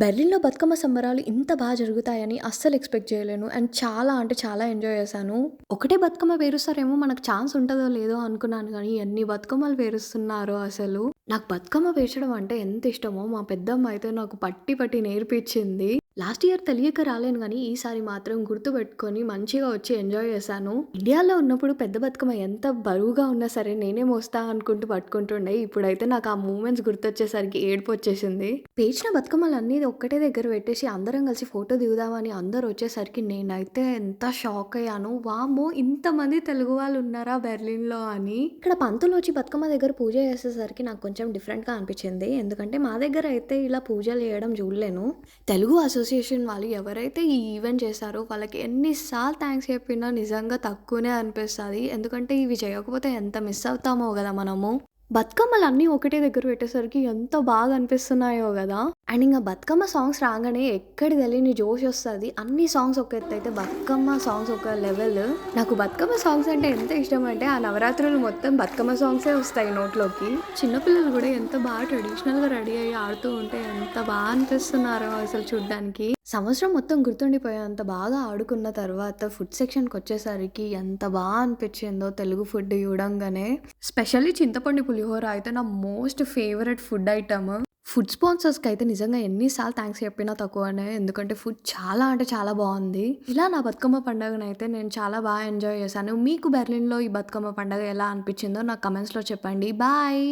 బెర్లిన్‌లో బతుకమ్మ సంబరాలు ఇంత బాగా జరుగుతాయని అస్సలు ఎక్స్‌పెక్ట్ చేయలేను. అండ్ చాలా అంటే చాలా ఎంజాయ్ చేశాను. ఒకటే బతుకమ్మ పేరుస్తారేమో మనకు ఛాన్స్ ఉంటుందో లేదో అనుకున్నాను కానీ ఎన్ని బతుకమ్మలు పేరుస్తున్నారో అసలు. నాకు బతుకమ్మ పేర్చడం అంటే ఎంత ఇష్టమో మా పెద్దమ్మ అయితే నాకు పట్టి పట్టి నేర్పించింది. లాస్ట్ ఇయర్ తెలియక రాలేను కానీ ఈసారి మాత్రం గుర్తుపెట్టుకొని మంచిగా వచ్చి ఎంజాయ్ చేశాను. ఇండియాలో ఉన్నప్పుడు పెద్ద బతుకమ్మ ఎంత బరువుగా ఉన్నా సరే నేనే మోస్తా అనుకుంటూ పట్టుకుంటుండే. ఇప్పుడైతే నాకు ఆ మూమెంట్స్ గుర్తొచ్చేసరికి ఏడుపొచ్చేసింది. పేర్చిన బతుకమ్మలన్నీ ఒక్కటే దగ్గర పెట్టేసి అందరం కలిసి ఫోటో దిగుదామని అందరూ వచ్చేసరికి నేనైతే ఎంత షాక్ అయ్యాను వామో ఇంతమంది తెలుగు వాళ్ళు ఉన్నారా బెర్లిన్‌లో అని. ఇక్కడ పంతులు వచ్చి బతుకమ్మ దగ్గర పూజ చేసేసరికి నాకు కొంచెం డిఫరెంట్‌గా అనిపించింది. ఎందుకంటే మా దగ్గర అయితే ఇలా పూజలు చేయడం చూడలేను. తెలుగు అసోసియేషన్ వాళ్ళు ఎవరైతే ఈ ఈవెంట్ చేశారో వాళ్ళకి ఎన్ని సార్లు చెప్పినా నిజంగా తక్కువనే అనిపిస్తది. ఎందుకంటే ఇవి చేయకపోతే ఎంత మిస్ అవుతామో కదా మనము. బతుకమ్మలన్నీ ఒకటే దగ్గర పెట్టేసరికి ఎంత బాగా అనిపిస్తున్నాయో కదా అండ్ ఇంకా బతుకమ్మ సాంగ్స్ రాగానే ఎక్కడి తెలియని జోష్ వస్తుంది అన్ని సాంగ్స్ ఒక ఎత్తయితే బతుకమ్మ సాంగ్స్ ఒక లెవెల్. నాకు బతుకమ్మ సాంగ్స్ అంటే ఎంత ఇష్టం అంటే ఆ నవరాత్రులు మొత్తం బతుకమ్మ సాంగ్సే వస్తాయి నోట్లోకి. చిన్నపిల్లలు కూడా ఎంత బాగా ట్రెడిషనల్‌గా రెడీ అయ్యి ఆడుతూ ఉంటే ఎంత బాగా అనిపిస్తున్నారో అసలు చూడ్డానికి. సంవత్సరం మొత్తం గుర్తుండిపోయేంత బాగా ఆడుకున్న తర్వాత ఫుడ్ సెక్షన్కి వచ్చేసరికి ఎంత బాగా అనిపించిందో తెలుగు ఫుడ్ చూడంగానే. స్పెషల్లీ చింతపండు పులిహోర అయితే నా most favourite food item food స్పాన్సర్స్‌కి అయితే నిజంగా ఎన్నిసార్లు థ్యాంక్స్ థాంక్స్ చెప్పినా తక్కువనే. ఎందుకంటే ఫుడ్ చాలా అంటే చాలా బాగుంది ఇలా నా బతుకమ్మ పండుగను అయితే నేను చాలా బాగా ఎంజాయ్ చేశాను. మీకు బెర్లిన్‌లో ఈ బతుకమ్మ పండుగ ఎలా అనిపించిందో నాకు కమెంట్స్లో చెప్పండి. బాయ్.